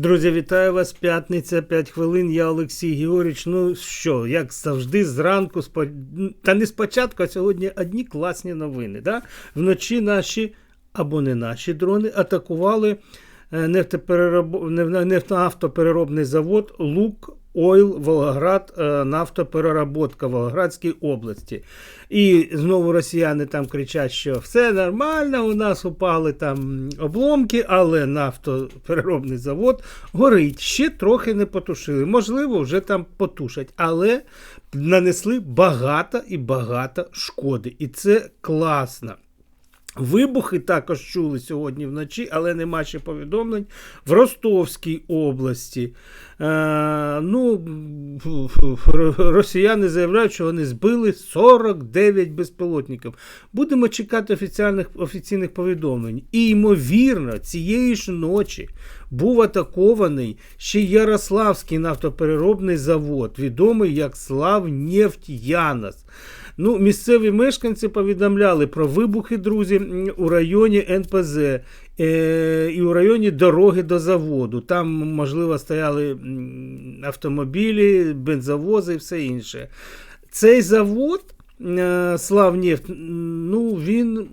Друзі, вітаю вас. П'ятниця, 5 хвилин. Я Олексій Георгійович. Ну що, як завжди, зранку, та не спочатку, а сьогодні одні класні новини. Да? Вночі наші або не наші дрони атакували е, нефтоавтопереробний завод Лук. Ойл Волгоград, е, нафтопереработка Волгоградській області. І знову росіяни там кричать, що все нормально, у нас упали там обломки, але нафтопереробний завод горить. Ще трохи не потушили. Можливо, вже там потушать, але нанесли багато і багато шкоди. І це класно. Вибухи також чули сьогодні вночі, але нема ще повідомлень в Ростовській області. Е, ну, росіяни заявляють, що вони збили 49 безпілотників. Будемо чекати офіційних, офіційних повідомлень. І, ймовірно, цієї ж ночі був атакований ще Ярославський нафтопереробний завод, відомий як Славнефть Янас. Ну, місцеві мешканці повідомляли про вибухи, друзі, у районі НПЗ е, і у районі дороги до заводу. Там, можливо, стояли автомобілі, бензовози і все інше. Цей завод е, Славнефть, ну, він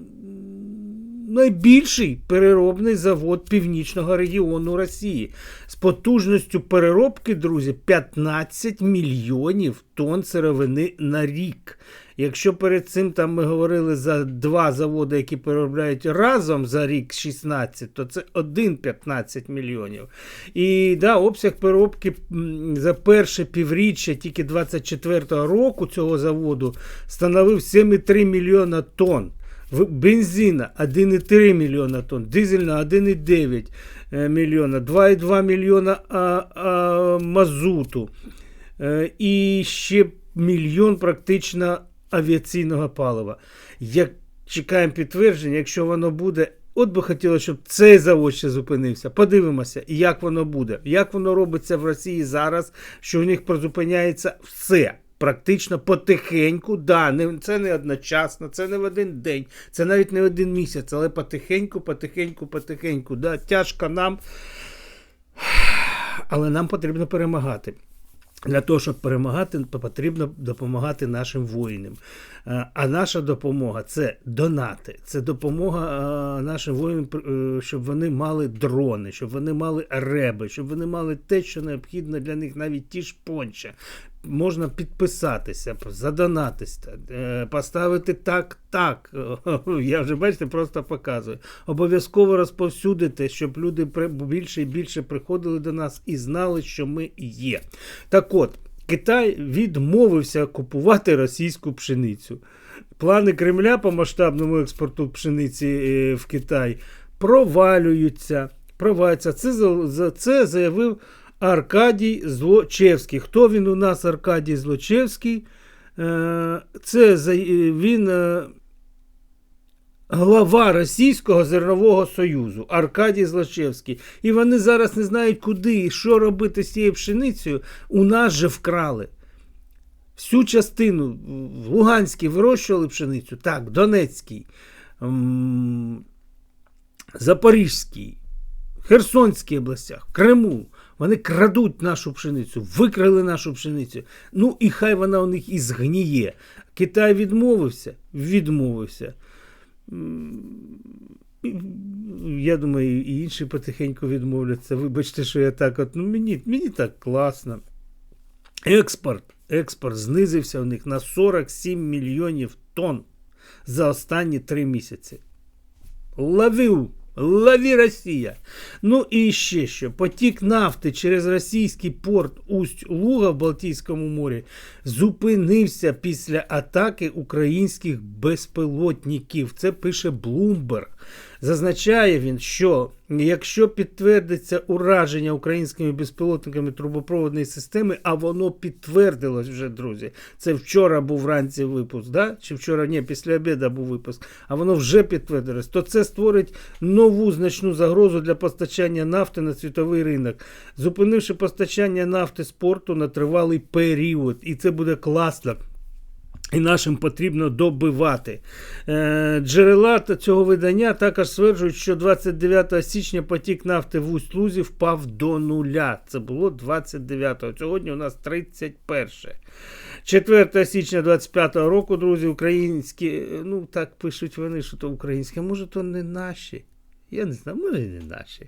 найбільший переробний завод північного регіону Росії з потужністю переробки, друзі, 15 мільйонів тонн сировини на рік. Якщо перед цим там ми говорили за два заводи, які переробляють разом за рік 16, то це один 15 мільйонів. І да, обсяг переробки за перше півріччя тільки 24-го року цього заводу становив 7,3 мільйона тонн. Бензина 1,3 мільйона тонн, дизельна 1,9 е, мільйона, 2,2 мільйона а, а, мазуту е, і ще мільйон практично авіаційного палива. Як чекаємо підтвердження, якщо воно буде. От би хотілося, щоб цей завод ще зупинився. Подивимося, як воно буде, як воно робиться в Росії зараз, що в них призупиняється все. Практично потихеньку, да, не, це не одночасно, це не в один день, це навіть не в один місяць, але потихеньку, потихеньку, потихеньку. Да, тяжко нам, але нам потрібно перемагати. Для того, щоб перемагати, потрібно допомагати нашим воїнам. Е, А наша допомога це донати, це допомога е, нашим воїнам, е, щоб вони мали дрони, щоб вони мали реби, щоб вони мали те, що необхідно для них, навіть ті ж понча. Можна підписатися, задонатися, е, поставити так, так. Я вже бачите, просто показую. Обов'язково розповсюдити, щоб люди більше і більше приходили до нас і знали, що ми є. Так от, Китай відмовився купувати російську пшеницю. Плани Кремля по масштабному експорту пшениці е, в Китай провалюються. провалюються. Це, це заявив Аркадій Злочевський. Хто він у нас, Аркадій Злочевський? Е, Це він е, глава Російського зернового союзу Аркадій Злочевський. І вони зараз не знають, куди і що робити з цією пшеницею. У нас же вкрали. Всю частину в Луганській вирощували пшеницю, так, Донецькій, м, Запорізькій, Херсонській областях, Криму. Вони крадуть нашу пшеницю, викрали нашу пшеницю. Ну і хай вона у них і згніє. Китай відмовився, відмовився. Я думаю, і інші потихеньку відмовляться. Вибачте, що я так от. Ну, мені, мені так класно. Експорт, експорт знизився у них на 47 мільйонів тонн за останні три місяці. Ловив, лови Росія. Ну і ще що. Потік нафти через російський порт Усть-Луга в Балтійському морі зупинився після атаки українських безпілотників. Це пише Bloomberg. Зазначає він, що якщо підтвердиться ураження українськими безпілотниками трубопроводної системи, а воно підтвердилось вже, друзі. Це вчора був вранці випуск, да? чи вчора ні, після обіду був випуск, а воно вже підтвердилось, то це створить нову значну загрозу для постачання нафти на світовий ринок, зупинивши постачання нафти з порту на тривалий період. І це буде класно І нашим потрібно добивати. Е, Джерела цього видання також стверджують, що 29 січня потік нафти в Усть-Лузі впав до нуля. Це було 29-го. Сьогодні у нас 31. 4 січня 25-го року, друзі, українські, е, ну так пишуть вони, що то українське, може, то не наші. Я не знаю, може не наші.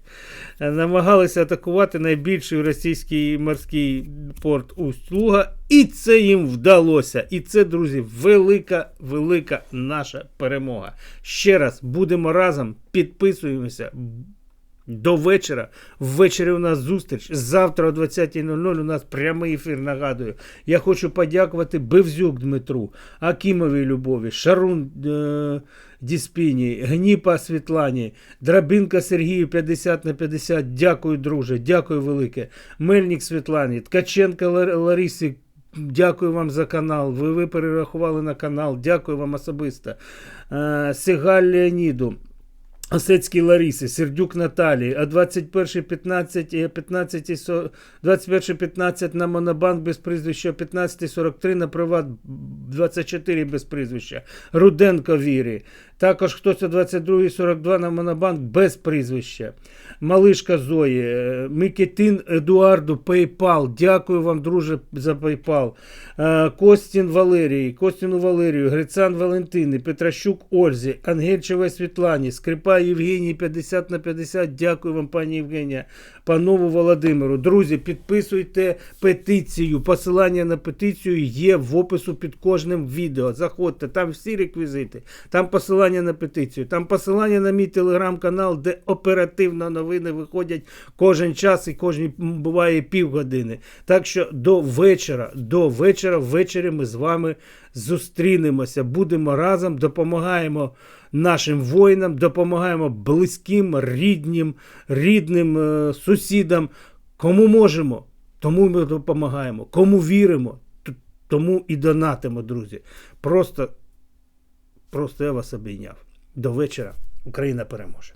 Намагалися атакувати найбільший російський морський порт Усть-Луга, і це їм вдалося. І це, друзі, велика, велика наша перемога. Ще раз будемо разом, підписуємося. До вечора. Ввечері у нас зустріч. Завтра о 20.00 у нас прямий ефір. Нагадую. Я хочу подякувати Бевзюк Дмитру, Акімовій Любові, Шарун е- Діспіні, Гніпа Світлані, Драбінка Сергію 50 на 50. Дякую, друже. Дякую велике. Мельник Світлані, Ткаченка Лар- Ларисі. Дякую вам за канал. Ви, ви перерахували на канал. Дякую вам особисто. Е, Сигаль Леоніду. Осецькій Ларісі, Сердюк Наталії, а 21.15 15, 21.15 на Монобанк без прізвища, 15.43 на Приват 24 без прізвища, Руденко Вірі. Також хтось о 22.42 на Монобанк без прізвища. Малишка Зої, е, Микитин Едуарду, PayPal. Дякую вам, друже, за PayPal. Е, Костін Валерій, Костіну Валерію, Грицан Валентини, Петращук Ользі, Ангельчевій Світлані, Скрипа Євгеній 50 на 50. Дякую вам, пані Євгенія, панову Володимиру. Друзі, підписуйте петицію. Посилання на петицію є в опису під кожним відео. Заходьте, там всі реквізити, там посилання на петицію, там посилання на мій телеграм-канал, де оперативно новини виходять кожен час і кожні буває півгодини. Так що до вечора, до вечора, ввечері ми з вами зустрінемося, будемо разом, допомагаємо нашим воїнам, допомагаємо близьким, рідним, рідним е, сусідам. Кому можемо, тому ми допомагаємо. Кому віримо, тому і донатимо, друзі. Просто, просто я вас обійняв. До вечора Україна переможе.